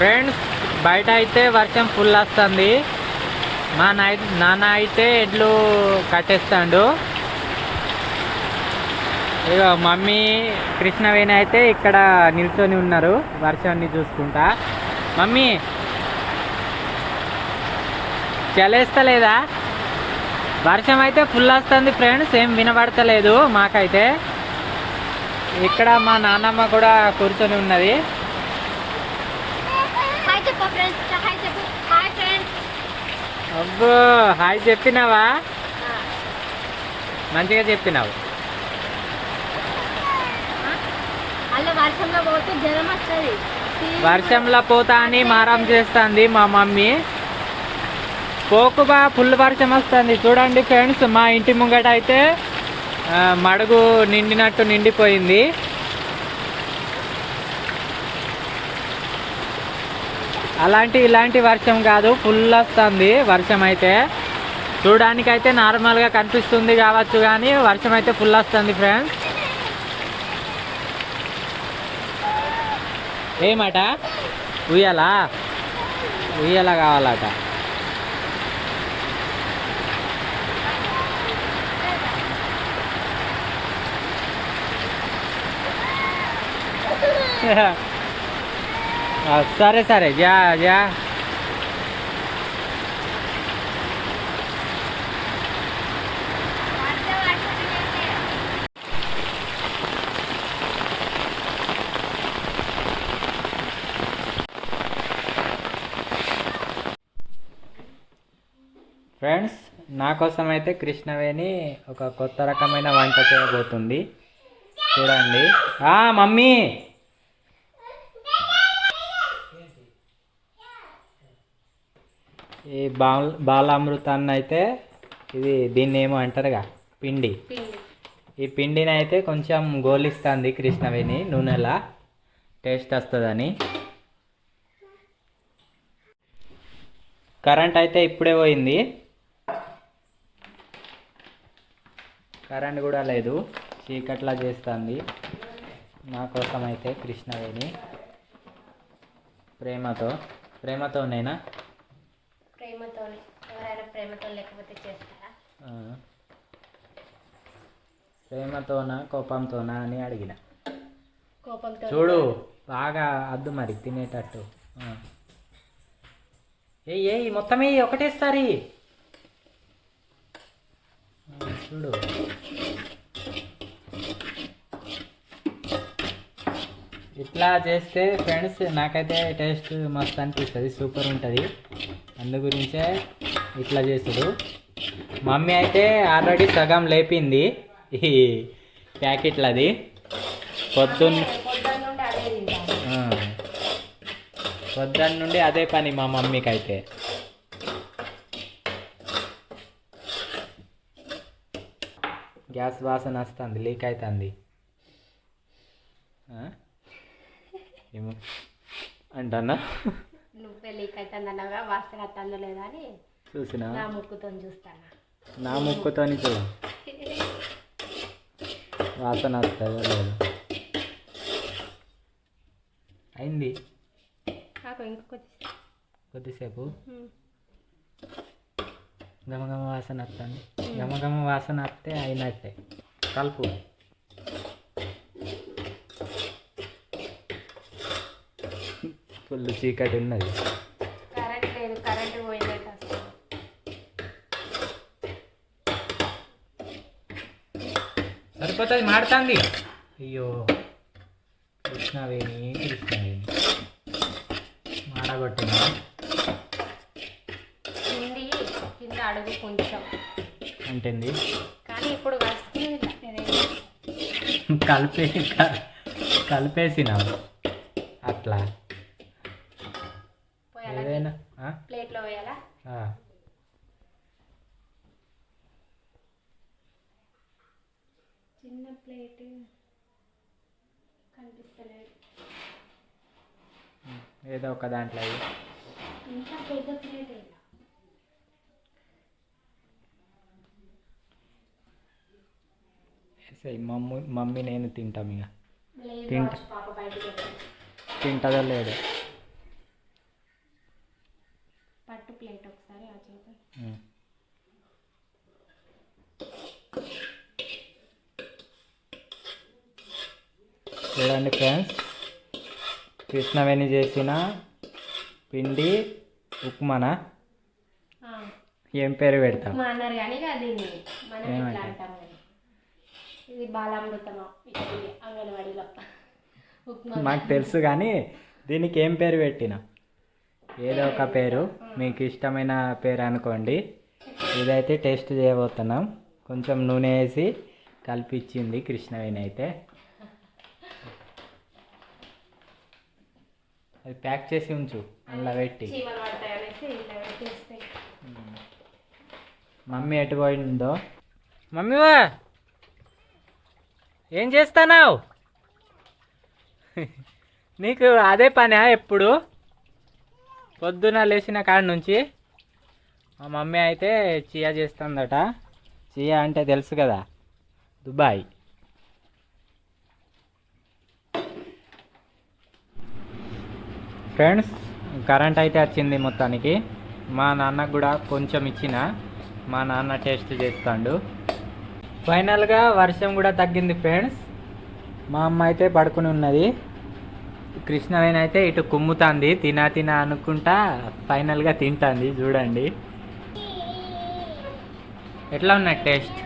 Friends బయట అయితే వర్షం ఫుల్ వస్తుంది. మా నాయ నాన్న అయితే ఎడ్లు కట్టేస్తాడు. ఇక మమ్మీ కృష్ణవేణి అయితే ఇక్కడ నిల్చొని ఉన్నారు వర్షాన్ని చూసుకుంటా. మమ్మీ చలేస్తలేదా? వర్షం అయితే ఫుల్ వస్తుంది ఫ్రెండ్స్ ఏం వినబడతలేదు మాకైతే. ఇక్కడ మా నాన్నమ్మ కూడా కూర్చొని ఉన్నది హాయ్ చెప్పు ఫ్రెండ్స్ హాయ్ చెప్పు హాయ్ ఫ్రెండ్స్ అబ్బో హాయ్ చెప్పినావా? మంచిగా చెప్పినావు. వర్షంలో పోతే జ్వరం వస్తుంది. వర్షంలో పోతా అని మారం చేస్తుంది మా మమ్మీ. పోకుబా ఫుల్ వర్షం వస్తుంది. చూడండి ఫ్రెండ్స్ మా ఇంటి ముంగట అయితే మడుగు నిండినట్టు నిండిపోయింది. అలాంటి ఇలాంటి వర్షం కాదు ఫుల్ వస్తుంది వర్షం అయితే చూడడానికైతే నార్మల్గా కనిపిస్తుంది కావచ్చు కానీ వర్షం అయితే ఫుల్ వస్తుంది ఫ్రెండ్స్ ఏమాట? ఉయ్యాలా? ఉయ్యాల కావాలట. Yeah. సరే సరే. జా జా ఫ్రెండ్స్ నా కోసం అయితే కృష్ణవేణి ఒక కొత్త రకమైన వంట చేయబోతుంది. చూడండి. మమ్మీ! ఈ బాల బాలామృతాన్ని అయితే ఇది దీన్ని ఏమో అంటారుగా? పిండి. ఈ పిండిని అయితే కొంచెం గోలిస్తుంది కృష్ణవేణి నూనెలా? టేస్ట్ వస్తుందని. కరెంట్ అయితే ఇప్పుడే పోయింది. కరెంట్ కూడా లేదు. చీకట్లా చేస్తుంది. నా కోసం అయితే కృష్ణవేణి ప్రేమతో ప్రేమతోనేనా? ప్రేమతో లేకపోతే చేస్తారా. ప్రేమతోనా కోపంతోనా అని అడిగిన. కోపంతో చూడు బాగా అద్దు మరి తినేటట్టు. ఏయ్ ఏయ్ మొత్తం ఏయ్ ఒకటేసారి చూడు. ఇట్లా చేస్తే ఫ్రెండ్స్ నాకైతే టేస్ట్ మస్తు అనిపిస్తుంది సూపర్ ఉంటుంది. అందు గురించే ఇట్లా చేసాడు మమ్మీ అయితే ఆల్రెడీ సగం లేపింది. ఈ ప్యాకెట్లది. పొద్దున్న పొద్దున్న నుండి అదే పని మా మమ్మీకి అయితే గ్యాస్ వాసన వస్తుంది లీక్ అవుతుంది ఏమో. అంటన్నా? నువ్వే లీక్ అవుతుంది అన్నగా వాసన వస్తుందో లేదా అని. చూసినా? నా ముక్కుతో చూస్తాను? నా ముక్కుతోని చూడ వాసన వస్తుందో లేదు? అయింది. నాకు కొద్దిసేపు. గమగమ వాసన వస్తుంది. గమగమ వాసన వస్తే అయినట్టే. కలుపు. ఫుల్ చీకటి ఉన్నది కరెంట్ లేదు కరెంట్ పోయినట్టు వస్తుంది సరిపోతుంది మాడుతుంది అయ్యో కృష్ణవేణి కృష్ణవేణి. మాడగొట్టిన కింది కింద అడుగు కొంచెం. అంటుంది? కానీ ఇప్పుడు కలిపే కలిపేసినావు అట్లా. ప్లేట్ కనిపిస్తలేదు. ఏదో ఒక దాంట్లో. ఇంకా పెద్ద ప్లేట్ వేసేయ్ మమ్మీ మమ్మీ నేను తింటాం ఇక. తింట. తింటుందో లేదో చూడండి ఫ్రెండ్స్ కృష్ణవేణి చేసిన పిండి ఉప్మానా? ఏం పేరు పెడతాం అన్నారు కానీ దీన్ని మనం? అంటాం ఇది అంగన్వాడీలో. మాకు తెలుసు కానీ దీనికి ఏం పేరు పెట్టిన? ఏదో ఒక పేరు. మీకు ఇష్టమైన పేరు అనుకోండి. ఇదైతే టేస్ట్ చేయబోతున్నాం. కొంచెం నూనె వేసి కలిపిచ్చింది కృష్ణవేణి అయితే. అది ప్యాక్ చేసి ఉంచు అలా పెట్టి. మమ్మీ ఎటు పోయిందో? మమ్మీవా ఏం చేస్తున్నావు? నీకు అదే పనా ఎప్పుడు? పొద్దున లేచిన కాడ నుంచి మా మమ్మీ అయితే చియా చేస్తుందట. చియా అంటే తెలుసు కదా దుబాయ్. ఫ్రెండ్స్ కరెంట్ అయితే వచ్చింది మొత్తానికి. మా నాన్నకు కూడా కొంచెం ఇచ్చిన. మా నాన్న టేస్ట్ చేస్తాడు. ఫైనల్గా వర్షం కూడా తగ్గింది ఫ్రెండ్స్. మా అమ్మ అయితే పడుకుని ఉన్నది. కృష్ణవేణి అయితే ఇటు కుమ్ముతాంది. తినా తినా అనుకుంటా ఫైనల్గా తింటాంది. చూడండి. ఎట్లా ఉన్నాయి టేస్ట్?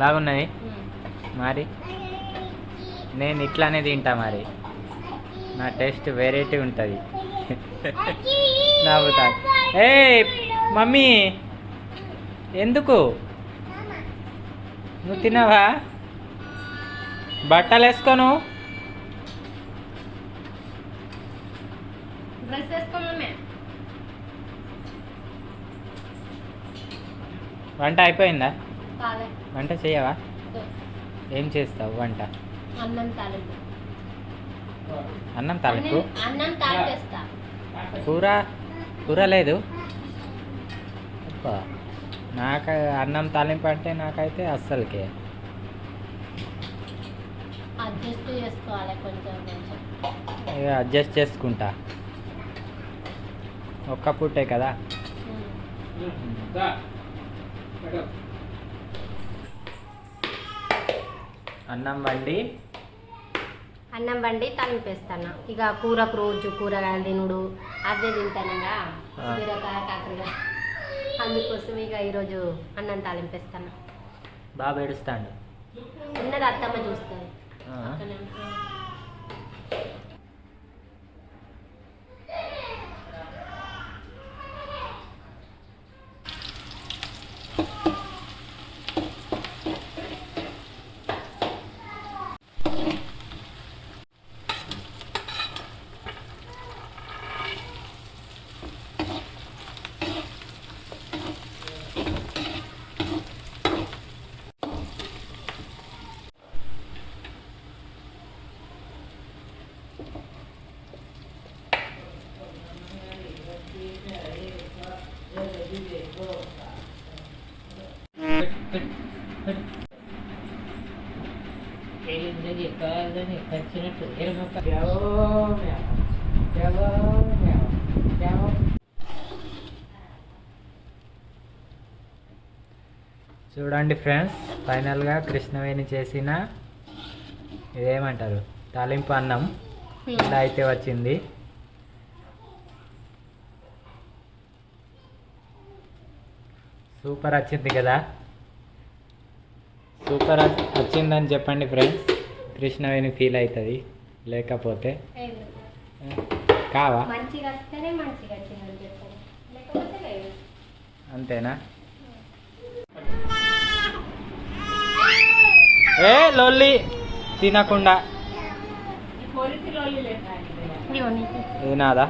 బాగున్నది మరి? నేను ఇట్లానే తింటా మరి. నా టేస్ట్ వెరైటీ ఉంటుంది. నవ్వుతా. ఏ మమ్మీ ఎందుకు? నువ్వు తిన్నావా బట్టలు వేసుకోను వంట అయిపోయిందా? వంట చేయవా? ఏం చేస్తావు వంట? అన్నం తాలింపు. అన్నం తాలింపు. అన్నం- తాలిపేస్తా. కూర కూర లేదు. నాకు అన్నం తాలింపు అంటే నాకైతే అస్సలకే. అడ్జస్ట్ చేసుకోవాలి కొంచెం కొంచెం. ఇక అడ్జస్ట్ చేసుకుంటా. ఒక్క పూటే కదా. అన్నం వండి అన్నం వండి తాలింపేస్తాను. ఇక కూరకు రోజు కూరగాయలు తినుడు అదే తింటానగా. బీరకాయ కాకరకాయ. అందుకోసం ఇక ఈరోజు అన్నం తాలింపేస్తాను. బాగా ఏడుస్తాడు? ఉన్నది అత్తమ్మ చూస్తుంది. చూడండి ఫ్రెండ్స్ ఫైనల్గా కృష్ణవేణి చేసిన ఇదేమంటారు? తాలింపు అన్నం ఇలా అయితే వచ్చింది? సూపర్ వచ్చింది కదా? సూపర్ వచ్చి- వచ్చిందని చెప్పండి ఫ్రెండ్స్. కృష్ణవేణి ఫీల్ అవుతుంది. లేకపోతే. కావా? అంతేనా? ఏ లొల్లి తినకుండా. ఇదిగో నీకు. ఇది నాదా?